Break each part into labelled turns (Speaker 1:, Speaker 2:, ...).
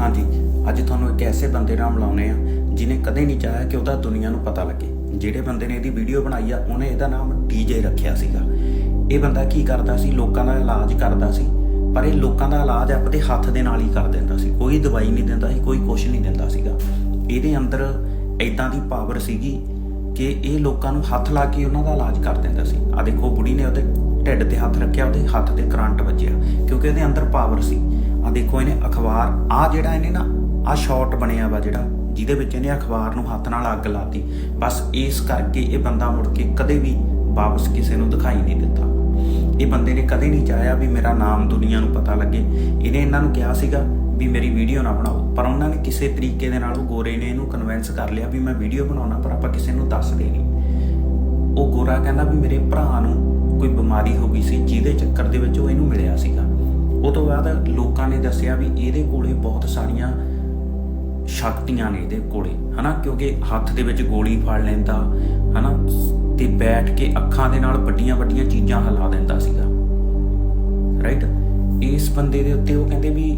Speaker 1: ਹਾਂਜੀ, ਅੱਜ ਤੁਹਾਨੂੰ ਇੱਕ ਐਸੇ ਬੰਦੇ ਨਾਲ ਮਿਲਾਉਣੇ ਆ ਜਿਨੇ ਕਦੇ ਨਹੀਂ ਚਾਹਿਆ ਕਿ ਉਹਦਾ ਦੁਨੀਆ ਨੂੰ ਪਤਾ ਲੱਗੇ। ਜਿਹੜੇ ਬੰਦੇ ਨੇ ਇਹਦੀ ਵੀਡੀਓ ਬਣਾਈ ਆ, ਉਹਨੇ ਇਹਦਾ ਨਾਮ ਡੀਜੇ ਰੱਖਿਆ ਸੀਗਾ। ਇਹ ਬੰਦਾ ਕੀ ਕਰਦਾ ਸੀ? ਲੋਕਾਂ ਦਾ ਇਲਾਜ ਕਰਦਾ ਸੀ, ਪਰ ਇਹ ਲੋਕਾਂ ਦਾ ਇਲਾਜ ਆਪਣੇ ਹੱਥ ਦੇ ਨਾਲ ਹੀ ਕਰ ਦਿੰਦਾ ਸੀ। ਕੋਈ ਦਵਾਈ ਨਹੀਂ ਦਿੰਦਾ ਸੀ, ਕੋਈ ਕੁਝ ਨਹੀਂ ਦਿੰਦਾ ਸੀਗਾ। ਇਹਦੇ ਅੰਦਰ ਇਦਾਂ ਦੀ ਪਾਵਰ ਸੀਗੀ ਕਿ ਇਹ ਲੋਕਾਂ ਨੂੰ ਹੱਥ ਲਾ ਕੇ ਉਹਨਾਂ ਦਾ ਇਲਾਜ ਕਰ ਦਿੰਦਾ ਸੀ। ਆ ਦੇਖੋ, ਬੁੜੀ ਨੇ ਉਹਦੇ ਢਿੱਡ ਤੇ ਹੱਥ ਰੱਖਿਆ, ਉਹਦੇ ਹੱਥ ਤੇ ਕਰੰਟ ਵੱਜਿਆ, ਕਿਉਂਕਿ ਇਹਦੇ ਅੰਦਰ ਪਾਵਰ ਸੀ। ਆ ਦੇਖੋ ਇਹਨੇ ਅਖਬਾਰ ਆ ਜਿਹੜਾ ਇਹਨੇ ਨਾ ਆ ਸ਼ਾਟ ਬਣਿਆ ਵਾ ਜਿਹੜਾ, ਜਿਹਦੇ ਵਿੱਚ ਇਹਨੇ ਅਖਬਾਰ ਨੂੰ ਹੱਥ ਨਾਲ ਅੱਗ ਲਾਤੀ। ਬਸ ਇਸ ਕਰਕੇ ਇਹ ਬੰਦਾ ਮੁੜ ਕੇ ਕਦੇ ਵੀ ਵਾਪਸ ਕਿਸੇ ਨੂੰ ਦਿਖਾਈ ਨਹੀਂ ਦਿੱਤਾ। ਇਹ ਬੰਦੇ ਨੇ ਕਦੇ ਨਹੀਂ ਚਾਹਿਆ ਵੀ ਮੇਰਾ ਨਾਮ ਦੁਨੀਆ ਨੂੰ ਪਤਾ ਲੱਗੇ। ਇਹਨੇ ਇਹਨਾਂ ਨੂੰ ਕਿਹਾ ਸੀਗਾ ਵੀ ਮੇਰੀ ਵੀਡੀਓ ਨਾ ਬਣਾਓ। ਪਰ ਉਹਨਾਂ ਨੇ ਕਿਸੇ ਤਰੀਕੇ ਦੇ ਨਾਲ ਉਹ ਗੋਰੇ ਨੇ ਇਹਨੂੰ ਕਨਵਿੰਸ ਕਰ ਲਿਆ ਵੀ ਮੈਂ ਵੀਡੀਓ ਬਣਾਉਣਾ, ਪਰ ਆਪਾਂ ਕਿਸੇ ਨੂੰ ਦੱਸਦੇ ਨਹੀਂ। ਉਹ ਗੋਰਾ ਕਹਿੰਦਾ ਵੀ ਮੇਰੇ ਭਰਾ ਨੂੰ ਕੋਈ ਬਿਮਾਰੀ ਹੋ ਗਈ ਸੀ, ਜਿਹਦੇ ਚੱਕਰ ਦੇ ਵਿੱਚ ਉਹ ਇਹਨੂੰ ਮਿਲਿਆ ਸੀਗਾ। ਉਹ ਤੋਂ ਬਾਅਦ ਲੋਕਾਂ ਨੇ ਦੱਸਿਆ ਵੀ ਇਹਦੇ ਕੋਲੇ ਬਹੁਤ ਸਾਰੀਆਂ ਸ਼ਕਤੀਆਂ ਨੇ ਇਹਦੇ ਕੋਲੇ, ਹਨਾ? ਕਿਉਂਕਿ ਹੱਥ ਦੇ ਵਿੱਚ ਗੋਲੀ ਫੜ ਲੈਂਦਾ, ਹਨਾ? ਤੇ ਬੈਠ ਕੇ ਅੱਖਾਂ ਦੇ ਨਾਲ ਵੱਡੀਆਂ ਵੱਡੀਆਂ ਚੀਜ਼ਾਂ ਹਿਲਾ ਦਿੰਦਾ ਸੀਗਾ। ਰਾਈਟ ਇਸ ਬੰਦੇ ਦੇ ਉੱਤੇ ਉਹ ਕਹਿੰਦੇ ਵੀ,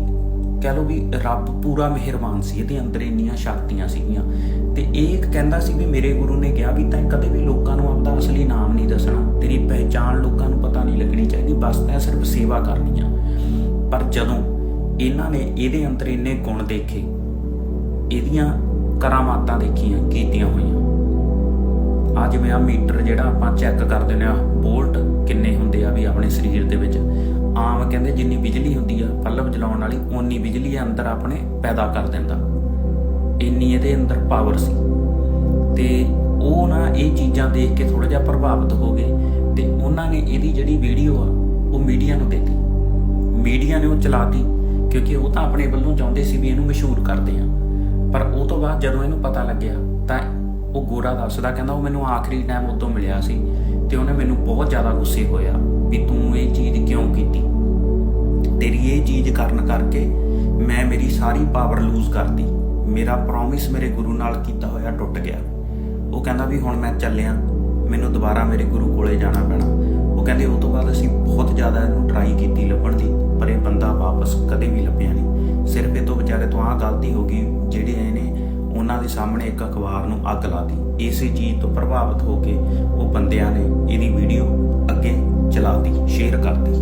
Speaker 1: ਕਹਿ ਲਓ ਵੀ ਰੱਬ ਪੂਰਾ ਮਿਹਰਬਾਨ ਸੀ, ਇਹਦੇ ਅੰਦਰ ਇੰਨੀਆਂ ਸ਼ਕਤੀਆਂ ਸੀਗੀਆਂ। ਤੇ ਇਹ ਕਹਿੰਦਾ ਸੀ ਵੀ ਮੇਰੇ ਗੁਰੂ ਨੇ ਕਿਹਾ ਵੀ ਤੈਂ ਕਦੇ ਵੀ ਲੋਕਾਂ ਨੂੰ ਆਪਦਾ ਅਸਲੀ ਨਾਮ ਨਹੀਂ ਦੱਸਣਾ। ਤੇਰੀ ਪਹਿਚਾਣ ਲੋਕਾਂ ਨੂੰ ਪਤਾ ਨਹੀਂ ਲੱਗਣੀ ਚਾਹੀਦੀ, ਬਸ ਤੈਂ ਸਿਰਫ ਸੇਵਾ ਕਰਨੀ ਆ। ਪਰ ਜਦੋਂ ਇਹਨਾਂ ਨੇ ਇਹਦੇ ਅੰਦਰ ਇੰਨੇ ਗੁਣ ਦੇਖੇ, ਇਹਦੀਆਂ ਕਰਾਮਾਤਾਂ ਦੇਖੀਆਂ, ਕੀਤੀਆਂ ਹੋਈਆਂ। ਆ ਜਿਵੇਂ ਆ ਮੀਟਰ ਜਿਹੜਾ ਆਪਾਂ ਚੈੱਕ ਕਰਦੇ ਨੇ ਆ ਵੋਲਟ ਕਿੰਨੇ ਹੁੰਦੇ ਆ ਵੀ ਆਪਣੇ ਸਰੀਰ ਦੇ ਵਿੱਚ। ਆਮ ਕਹਿੰਦੇ ਜਿੰਨੀ ਬਿਜਲੀ ਹੁੰਦੀ ਆ ਪੱਲਬ ਚਲਾਉਣ ਵਾਲੀ, ਓਨੀ ਬਿਜਲੀ ਅੰਦਰ ਆਪਣੇ ਪੈਦਾ ਕਰ ਦਿੰਦਾ। ਇੰਨੀ ਇਹਦੇ ਅੰਦਰ ਪਾਵਰ ਸੀ। ਤੇ ਉਹ ਨਾ ਇਹ ਚੀਜ਼ਾਂ ਦੇਖ ਕੇ ਥੋੜਾ ਜਿਹਾ ਪ੍ਰਭਾਵਿਤ ਹੋ ਗਏ ਤੇ ਉਹਨਾਂ ਨੇ ਇਹਦੀ ਜਿਹੜੀ ਵੀਡੀਓ ਆ, ਉਹ ਮੀਡੀਆ ਨੂੰ ਦਿੱਤੀ। ਨੇ ਉਹ ਚਲਾਤੀ, ਕਿਉਂਕਿ ਉਹ ਤਾਂ ਆਪਣੇ ਵੱਲੋਂ ਚਾਹੁੰਦੇ ਸੀ ਵੀ ਇਹਨੂੰ ਮਸ਼ਹੂਰ ਕਰਦੇ ਆ। ਪਰ ਉਹ ਤੋਂ ਬਾਅਦ ਜਦੋਂ ਇਹਨੂੰ ਪਤਾ ਲੱਗਿਆ, ਤਾਂ ਉਹ ਗੋਰਾ ਦੱਸਦਾ, ਕਹਿੰਦਾ ਉਹ ਮੈਨੂੰ ਆਖਰੀ ਟਾਈਮ ਉਦੋਂ ਮਿਲਿਆ ਸੀ ਤੇ ਉਹਨੇ ਮੈਨੂੰ ਬਹੁਤ ਜ਼ਿਆਦਾ ਗੁੱਸੇ ਹੋਇਆ ਵੀ ਤੂੰ ਇਹ ਚੀਜ਼ ਕਿਉਂ ਕੀਤੀ? ਤੇਰੀ ਇਹ ਚੀਜ਼ ਕਰਨ ਕਰਕੇ ਮੈਂ ਮੇਰੀ ਸਾਰੀ ਪਾਵਰ ਲੂਜ਼ ਕਰਤੀ। ਮੇਰਾ ਪ੍ਰੋਮਿਸ ਮੇਰੇ ਗੁਰੂ ਨਾਲ ਕੀਤਾ ਹੋਇਆ ਟੁੱਟ ਗਿਆ। ਉਹ ਕਹਿੰਦਾ ਵੀ ਹੁਣ ਮੈਂ ਚੱਲਿਆ, ਮੈਨੂੰ ਦੁਬਾਰਾ ਮੇਰੇ ਗੁਰੂ ਕੋਲੇ ਜਾਣਾ ਪੈਣਾ। ਉਹ ਕਹਿੰਦੇ ਉਹ ਤੋਂ ਬਾਅਦ ਅਸੀਂ ਬਹੁਤ ਜ਼ਿਆਦਾ ਇਹਨੂੰ ਟਰਾਈ ਕੀਤੀ ਲੱਭਣ ਦੀ, ਪਰ ਇਹ ਬੰਦਾ ਵਾਪਸ ਕਦੇ ਵੀ ਲੱਭਿਆ ਨਹੀਂ। ਸਿਰਫ ਇਹ ਤੋਂ ਵਿਚਾਰੇ ਤੋਂ ਆਹ ਗਲਤੀ ਹੋ ਗਈ, ਜਿਹੜੇ ਇਹਨੇ ਉਹਨਾਂ ਦੇ ਸਾਹਮਣੇ ਇੱਕ ਅਖਬਾਰ ਨੂੰ ਅੱਗ ਲਾਤੀ ਇਸੇ ਚੀਜ਼ ਤੋਂ ਪ੍ਰਭਾਵਿਤ ਹੋ ਕੇ ਉਹ ਬੰਦਿਆਂ ਨੇ ਇਹਦੀ ਵੀਡੀਓ ਅੱਗੇ ਚਲਾਤੀ ਸ਼ੇਅਰ ਕਰਤੀ